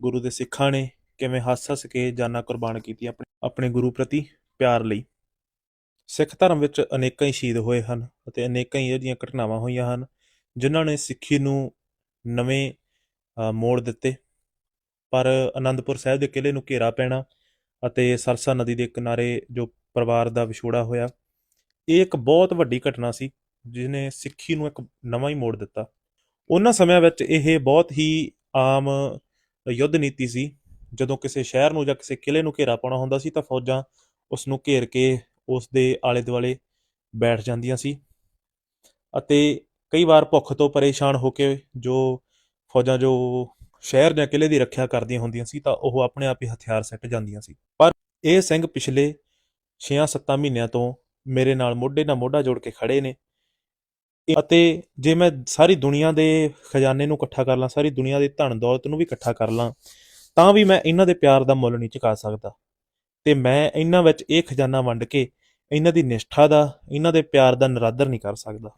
ਗੁਰੂ ਦੇ ਸਿੱਖਾਂ ਨੇ ਕਿਵੇਂ ਹੱਸ-ਹੱਸ ਕੇ ਜਾਨਾਂ ਕੁਰਬਾਨ ਕੀਤੀਆਂ ਆਪਣੇ ਆਪਣੇ ਗੁਰੂ ਪ੍ਰਤੀ ਪਿਆਰ ਲਈ। ਸਿੱਖ ਧਰਮ ਵਿੱਚ ਅਨੇਕਾਂ ਹੀ ਸ਼ਹੀਦ ਹੋਏ ਹਨ ਅਤੇ ਅਨੇਕਾਂ ਹੀ ਅਜਿਹੀਆਂ ਘਟਨਾਵਾਂ ਹੋਈਆਂ ਹਨ, ਜਿਨ੍ਹਾਂ ਨੇ ਸਿੱਖੀ ਨੂੰ ਨਵੇਂ ਮੋੜ ਦਿੱਤੇ। ਪਰ ਆਨੰਦਪੁਰ ਸਾਹਿਬ ਦੇ ਕਿਲ੍ਹੇ ਨੂੰ ਘੇਰਾ ਪੈਣਾ ਅਤੇ ਸਰਸਾ ਨਦੀ ਦੇ ਕਿਨਾਰੇ ਜੋ ਪਰਿਵਾਰ ਦਾ ਵਿਛੋੜਾ ਹੋਇਆ, ਇਹ ਇੱਕ ਬਹੁਤ ਵੱਡੀ ਘਟਨਾ ਸੀ ਜਿਨੇ ਸਿੱਖੀ ਨੂੰ ਇੱਕ ਨਵਾਂ ਹੀ ਮੋੜ ਦਿੱਤਾ। ਉਹਨਾਂ ਸਮਿਆਂ ਵਿੱਚ ਇਹ ਬਹੁਤ ਹੀ ਆਮ ਯੁੱਧ ਨੀਤੀ ਸੀ, ਜਦੋਂ ਕਿਸੇ ਸ਼ਹਿਰ ਨੂੰ ਜਾਂ ਕਿਸੇ ਕਿਲ੍ਹੇ ਨੂੰ ਘੇਰਾ ਪਾਉਣਾ ਹੁੰਦਾ ਸੀ ਤਾਂ ਫੌਜਾਂ ਉਸ ਨੂੰ ਘੇਰ ਕੇ ਉਸ ਦੇ ਆਲੇ ਦੁਆਲੇ ਬੈਠ ਜਾਂਦੀਆਂ ਸੀ ਅਤੇ ਕਈ ਵਾਰ ਭੁੱਖ ਤੋਂ ਪਰੇਸ਼ਾਨ ਹੋ ਕੇ ਜੋ ਫੌਜਾਂ ਜੋ ਸ਼ਹਿਰ ਜਾਂ ਕਿਲ੍ਹੇ ਦੀ ਰੱਖਿਆ ਕਰਦੀਆਂ ਹੁੰਦੀਆਂ ਸੀ ਤਾਂ ਉਹ ਆਪਣੇ ਆਪ ਹੀ ਹਥਿਆਰ ਸੱਟ ਜਾਂਦੀਆਂ ਸੀ। ਪਰ ਇਹ ਸਿੰਘ ਪਿਛਲੇ 6-7 ਮਹੀਨਿਆਂ ਤੋਂ ਮੇਰੇ ਨਾਲ ਮੋਢੇ ਨਾਲ ਮੋਢਾ ਜੋੜ ਕੇ ਖੜੇ ਨੇ ਅਤੇ ਜੇ ਮੈਂ ਸਾਰੀ ਦੁਨੀਆ ਦੇ ਖਜ਼ਾਨੇ ਨੂੰ ਇਕੱਠਾ ਕਰ ਲਾਂ, ਸਾਰੀ ਦੁਨੀਆ ਦੀ ਧਨ ਦੌਲਤ ਨੂੰ ਵੀ ਇਕੱਠਾ ਕਰ ਲਾਂ, ਤਾਂ ਵੀ ਮੈਂ ਇਹਨਾਂ ਦੇ ਪਿਆਰ ਦਾ ਮੁੱਲ ਨਹੀਂ ਚੁਕਾ ਸਕਦਾ। ਤੇ ਮੈਂ ਇਹਨਾਂ ਵਿੱਚ ਇਹ ਖਜ਼ਾਨਾ ਵੰਡ ਕੇ, ਇਹਨਾਂ ਦੀ ਨਿਸ਼ਠਾ ਦਾ, ਇਹਨਾਂ ਦੇ ਪਿਆਰ ਦਾ ਨਿਰਾਦਰ ਨਹੀਂ ਕਰ ਸਕਦਾ।